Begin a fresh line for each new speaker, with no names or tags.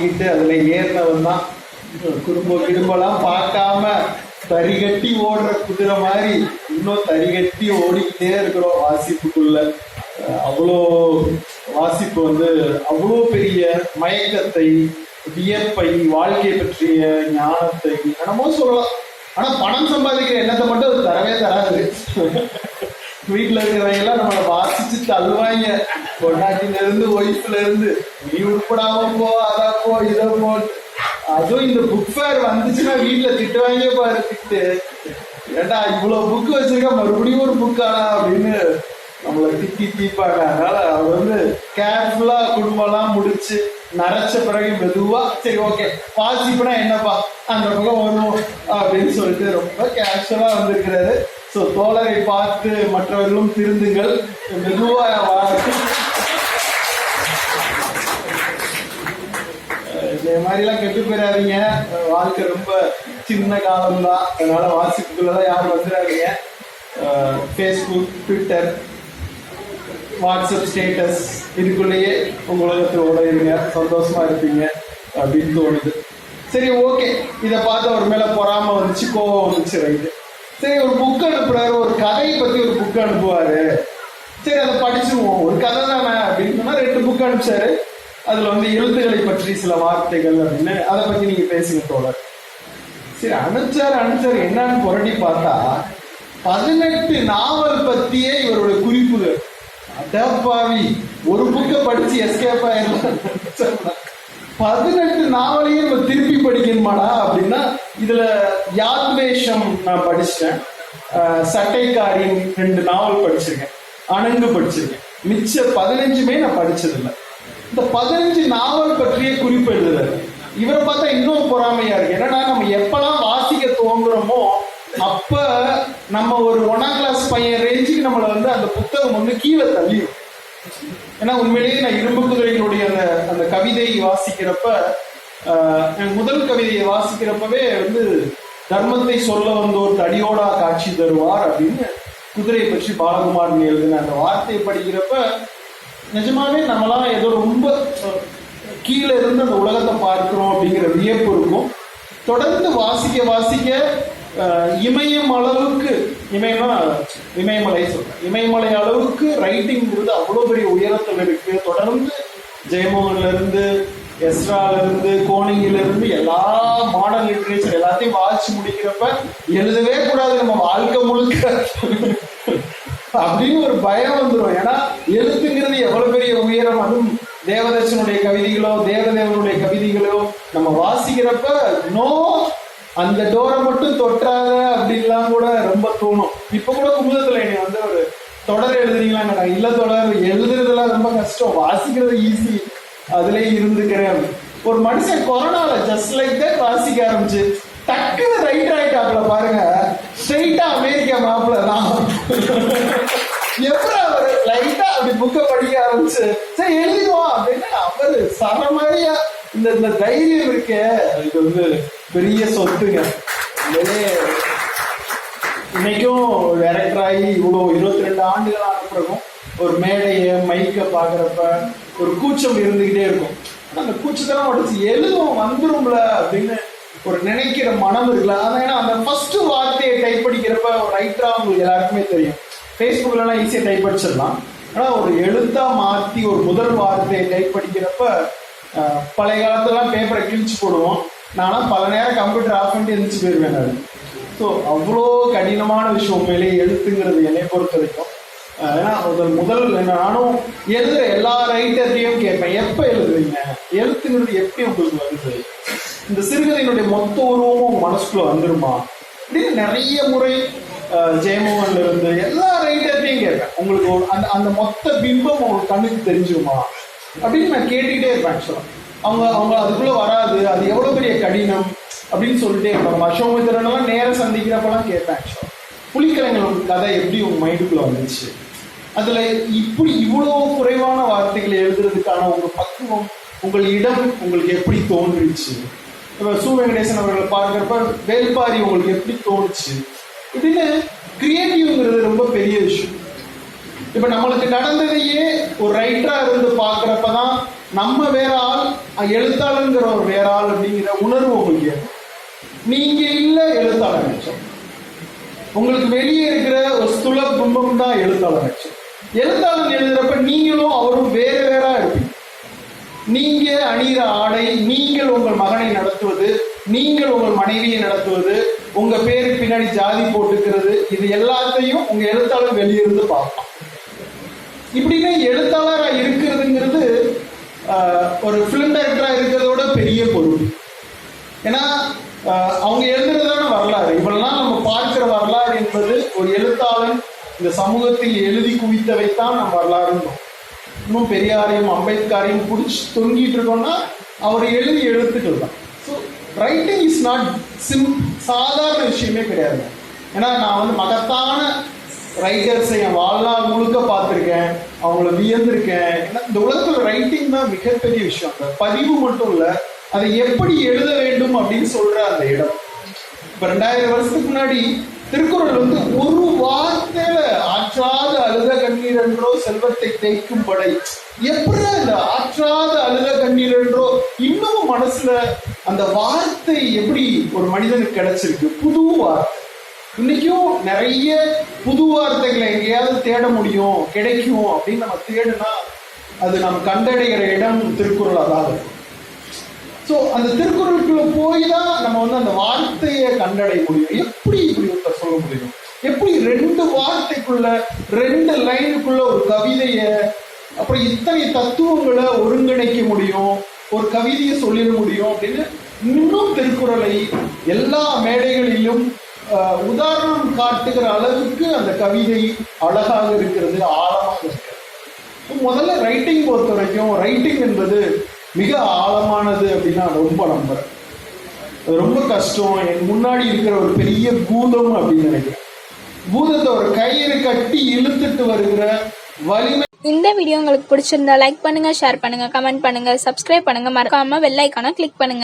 வாங்கிட்டு அதில் ஏறினவன் தான். குடும்ப குடும்பம்லாம் பார்க்காம தறிகட்டி ஓடுற குதிரை மாதிரி இன்னும் தறிகட்டி ஓடிக்கிட்டே இருக்கிறோம் வாசிப்புக்குள்ள. அவ்வளோ வாசிப்பு வந்து அவ்வளோ பெரிய மயக்கத்தை வியப்பை வாழ்க்கையை பற்றிய ஞானத்தை என்னமோ சொல்லலாம். ஆனா பணம் சம்பாதிக்கிற எண்ணத்தை மட்டும் அது தரவே தராது. வீட்டுல இருக்கிறவங்க எல்லாம் நம்மளை வாசிச்சு தள்ளுவாங்க. பொண்டாட்டில இருந்து ஒய்ஃப்ல இருந்து நீ உட்படாம போ அதா போ இதை போ. அதுவும் இந்த புக் ஃபேர் வந்துச்சுன்னா வீட்டுல திட்டுவாங்க பாரு திட்டு. ஏண்டா இவ்வளவு புக் வச்சிருக்க மறுபடியும் ஒரு புக்கானா அப்படின்னு நம்மளை திட்டி தீப்பாங்க. அதனால அவர் வந்து கேர்ஃபுல்லா குடும்பம்லாம் முடிச்சு நரைச்ச பிறகு மெதுவா சரி ஓகே பாசிப்புனா என்னப்பா? அந்த பக்கம் வரும்? அப்படின்னு சொல்லிட்டு ரொம்ப கேஷுவலா வந்திருக்கிறாரு. ஸோ தோழரை பார்த்து மற்றவர்களும் திருந்துங்கள். மெதுவா வாசி இந்த மாதிரிலாம் கெட்டு போயிடாதீங்க வாழ்க்கை ரொம்ப சின்ன காலம் தான் அதனால வாசிப்புக்குள்ளதான் யாரும் வந்துடாதீங்க ஃபேஸ்புக் ட்விட்டர் வாட்ஸ்அப் ஸ்டேட்டஸ் இதுக்குள்ளேயே உங்க உலகத்தோட இருங்க. சந்தோஷமா இருப்பீங்க அப்படின்னு தோணுது. சரி ஓகே இதை பார்த்து அவர் மேல பொறாம வந்துச்சு கோவம் வந்துச்சு ரைட்டு சரி ஒரு புக் அனுப்புறாரு. ஒரு கதையை பத்தி ஒரு புக் அனுப்புவாரு. சரி அதை படிச்சுருவோம். ஒரு கதை தானே அப்படின்னு சொன்னா ரெண்டு புக் அனுப்பிச்சாரு. அதுல வந்து எழுத்துக்களை பற்றி சில வார்த்தைகள் அப்படின்னு. அதை பத்தி நீங்க பேசுங்க தோழர். சரி அனுப்பிச்சாரு அனுப்பிச்சாரு. என்னன்னு புரட்டி பார்த்தா பதினெட்டு நாவல் பத்தியே இவருடைய குறிப்புகள். அடப்பாவி ஒரு புக்கை படிச்சு எஸ்கேப் ஆயிடலாம் பதினெட்டு நாவலையும் நம்ம திருப்பி படிக்கணுமாடா அப்படின்னா இதுல யாத்வேஷம் நான் படிச்சிட்டேன். சட்டைக்காரின் ரெண்டு நாவல் படிச்சிருக்கேன். அணங்கு படிச்சிருக்கேன். மிச்ச பதினஞ்சுமே நான் படிச்சதில்லை. இந்த பதினஞ்சு நாவல் பற்றிய குறிப்பு எழுதுறாரு இவரை பார்த்தா இன்னும் பொறாமையா இருக்கு. என்னன்னா நம்ம எப்பெல்லாம் வாசிக்க துவங்குறோமோ அப்ப நம்ம ஒரு ஒன்னாம் கிளாஸ் பையன் ரேஞ்சுக்கு நம்மளை வந்து அந்த புத்தகம் வந்து கீழே தள்ளிடும் ஏன்னா உண்மையிலேயே நான் இரும்பு குதிரைகளுடைய அந்த அந்த கவிதையை வாசிக்கிறப்ப என் முதல் கவிதையை வாசிக்கிறப்பவே வந்து தர்மத்தை சொல்ல வந்தோர் தடியோடா காட்சி தருவார் அப்படின்னு குதிரையை பற்றி பாலகுமாரன் எழுதின அந்த வார்த்தையை படிக்கிறப்ப நிஜமாவே நம்மளாம் ஏதோ ரொம்ப கீழே இருந்து அந்த உலகத்தை பார்க்கிறோம் அப்படிங்கிற வியப்பு இருக்கும். தொடர்ந்து வாசிக்க வாசிக்க இமயம் அளவுக்கு இமயம்னா இமயமலை சொல்றேன். இமயமலை அளவுக்கு ரைட்டிங்கிறது அவ்வளோ பெரிய உயரத்தில் இருக்கு தொடர்ந்து ஜெயமோகன்ல இருந்து எஸ்ரால இருந்து கோனிங்கில இருந்து எல்லா மாடர்ன் லிட்ரேச்சர் எல்லாத்தையும் வாசிச்சு முடிக்கிறப்ப எழுதவே கூடாது நம்ம வாழ்க்கை முழுக்க. அப்படின்னு ஒரு பயம் வந்துடும் ஏன்னா எழுத்துங்கிறது எவ்வளவு பெரிய உயரம் அதுவும் தேவதர்ஷனுடைய கவிதைகளோ தேவ கவிதைகளோ நம்ம வாசிக்கிறப்ப நோ அந்த டோரை மட்டும் தொட்டாத அப்படின்லாம் கூட ரொம்ப தோணும். இப்ப கூட குமுதத்துல என்னை வந்து ஒரு தொடர் எழுதுறீங்களா இல்ல தொடர் எழுதுறதுலாம் ரொம்ப கஷ்டம். வாசிக்கிறது ஈஸி அதுலயே இருந்துக்கிறேன். ஒரு மனுஷன் கொரோனால ஜஸ்ட் லைக் தட் வாசிக்க ஆரம்பிச்சு டக்குன்னு ரைட் ஆயிட்டாப்ல பாருங்க. ஸ்ட்ரெயிட்டா அமெரிக்கா மாப்பிள்ள தான். எப்படி அவர்? லைட்டா அப்படி புக்கை படிக்க ஆரம்பிச்சு சரி எழுதிடுவோம் அப்படின்னா அவரு சர மாதிரியா இந்த இந்த தைரியம் இருக்கே. இது வந்து பெரிய சொத்துங்க. இன்னைக்கும் டைரக்டர் ஆகி இவ்வளோ இருபத்தி ரெண்டு ஆண்டுகள் ஆன பிறகும் ஒரு மேடையை மைக்கை பார்க்குறப்ப ஒரு கூச்சம் இருந்துக்கிட்டே இருக்கும். அந்த கூச்சத்தெல்லாம் உடச்சு எழுதும் வந்துரும்ல அப்படின்னு ஒரு நினைக்கிற மனம் இருக்குல்ல. அதான் ஏன்னா அந்த ஃபர்ஸ்ட் வார்த்தையை டைப் படிக்கிறப்ப ஒரு உங்களுக்கு எல்லாருக்குமே தெரியும். ஃபேஸ்புக்லலாம் ஈஸியாக டைப் படிச்சிடலாம் ஆனால் ஒரு எழுத்தா மாற்றி ஒரு முதல் வார்த்தையை டைப் படிக்கிறப்ப பழைய காலத்துலலாம் பேப்பரை கிழிச்சு போடுவோம். நானும் பல நேரம் கம்ப்யூட்டர் ஆஃப் பண்ணிட்டு எழுந்துச்சு போயிருவேன் நான். ஸோ அவ்வளோ கடினமான விஷயம் உண்மையிலேயே எழுத்துங்கிறது என்னை பொறுத்த வரைக்கும். ஏன்னா முதல் முதல் நானும் எழுதுற எல்லா ரைட்டர்லையும் கேட்பேன். எப்போ எழுதுறீங்க எழுத்துங்கிறது எப்படி உங்களுக்கு வருது? இந்த சிறுகதையினுடைய மொத்த உருவமும் மனசுக்குள்ள வந்துருமா? அப்படின்னு நிறைய முறை ஜெயமோகன்ல இருந்து எல்லா ரைட்டர்லையும் கேட்பேன். உங்களுக்கு ஒரு- அந்த அந்த மொத்த பிம்பம் உங்களுக்கு கண்ணுக்கு தெரிஞ்சிருமா அப்படின்னு நான் கேட்டுக்கிட்டே இருப்பேன் ஆக்சுவலாக அவங்க அவங்க அதுக்குள்ள வராது. அது எவ்வளோ பெரிய கடினம்? அப்படின்னு சொல்லிட்டே இருப்பாங்க. அசோமித்திரனெல்லாம் நேரம் சந்திக்கிறப்பெல்லாம் கேட்பேன் ஆக்சுவலாக புலிக்கலைஞர் கதை எப்படி உங்க மைண்டுக்குள்ள வந்துச்சு? அதுல இப்படி இவ்வளவு குறைவான வார்த்தைகளை எழுதுறதுக்கான உங்க பக்குவம் உங்கள் இடம் உங்களுக்கு எப்படி தோன்றுச்சு? இப்போ சு. வெங்கடேசன் அவர்களை பார்க்குறப்ப வேல்பாரி உங்களுக்கு எப்படி தோணுச்சு? இப்படின்னு கிரியேட்டிவ்ங்கிறது ரொம்ப பெரிய விஷயம். இப்போ நம்மளுக்கு நடந்ததையே ஒரு ரைட்டராக இருந்து பாக்குறப்பதான் நம்ம வேற ஆள் எழுத்தாளருங்கிற ஒரு வேற ஆள் அப்படிங்கிற உணர்வு உங்களுக்கு நீங்க இல்ல எழுத்தாளர் நட்சம் உங்களுக்கு வெளியே இருக்கிற ஒரு ஸ்துல கும்பம் தான் எழுத்தாளர் நட்சம் எழுத்தாளர் எழுதுறப்ப நீங்களும் அவரும் வேற வேறா இருப்பீங்க. நீங்க அணிகிற ஆடை நீங்கள் உங்கள் மகனை நடத்துவது நீங்கள் உங்கள் மனைவியை நடத்துவது உங்க பேரு பின்னாடி ஜாதி போட்டுக்கிறது இது எல்லாத்தையும் உங்க எழுத்தாளர் வெளியிருந்து பார்ப்பான். இப்படின்னா எழுத்து சமூகத்தில் எழுதி குவித்தவைத்தான் நம் வரலாறுன்றோம் இன்னும் பெரியாரையும் அம்பேத்கரையும் பிடிச்சி தொங்கிட்டு இருக்கோம்னா அவர் எழுதி எழுத்துக்கள் தான் so writing is not sim சாதாரண விஷயமே கிடையாது. ஏன்னா நான் வந்து மகத்தான ரைட்டர்ஸை என் வாழ்நாள் முழுக்க பார்த்துருக்கேன். அவங்கள வியந்திருக்கேன். ஏன்னா இந்த உலகத்தில் ரைட்டிங் தான் மிகப்பெரிய விஷயம். அந்த பதிவு மட்டும் இல்லை அதை எப்படி எழுத வேண்டும் அப்படின்னு சொல்ற அந்த இடம். இப்போ ரெண்டாயிரம் வருஷத்துக்கு முன்னாடி திருக்குறள் வந்து ஒரு கண்ணீர் என்றோ செல்வத்தை தேய்க்கும் படை. எப்படி அந்த ஆற்றாத அழுத கண்ணீர் என்றோ இன்னும் மனசுல அந்த வார்த்தை எப்படி ஒரு மனிதனுக்கு கிடைச்சிருக்கு? புது வார்த்தை. இன்னைக்கும் நிறைய புது வார்த்தைகளை எங்கேயாவது தேட முடியும் கிடைக்கும் அப்படின்னு நம்ம தேடுனா அது நம்ம கண்டடைகிற இடம் திருக்குறள் அதாவது. ஸோ அந்த திருக்குறளுக்குள்ள போய் தான் நம்ம வந்து அந்த வார்த்தையை கண்டடைய முடியும். எப்படி இப்படி ஒருத்தர் சொல்ல முடியும்? எப்படி ரெண்டு வார்த்தைக்குள்ள ரெண்டு லைனுக்குள்ள ஒரு கவிதைய அப்புறம் இத்தனை தத்துவங்களை ஒருங்கிணைக்க முடியும் ஒரு கவிதையை சொல்லிட முடியும் அப்படின்னு இன்னும் திருக்குறளை எல்லா மேடைகளிலும் உதாரணம் காட்டுகிற அளவுக்கு அந்த கவிதை அழகாக இருக்கிறது ஆழமாக இருக்கிறது. முதல்ல ரைட்டிங் பொறுத்த வரைக்கும் ரைட்டிங் என்பது மிக ஆழமானது அப்படின்னு நான் ரொம்ப நம்புறேன். ரொம்ப கஷ்டம். என் முன்னாடி இருக்கிற ஒரு பெரிய பூதம் அப்படின்னு நினைக்கிறேன். பூதத்தை ஒரு கயிறு கட்டி இழுத்துட்டு வருகிற வலிமை.
இந்த வீடியோ உங்களுக்கு பிடிச்சிருந்தா லைக் பண்ணுங்க ஷேர் பண்ணுங்க கமெண்ட் பண்ணுங்க சப்ஸ்கிரைப் பண்ணுங்க. மறக்காம வெள்ளைக்கான கிளிக் பண்ணுங்க.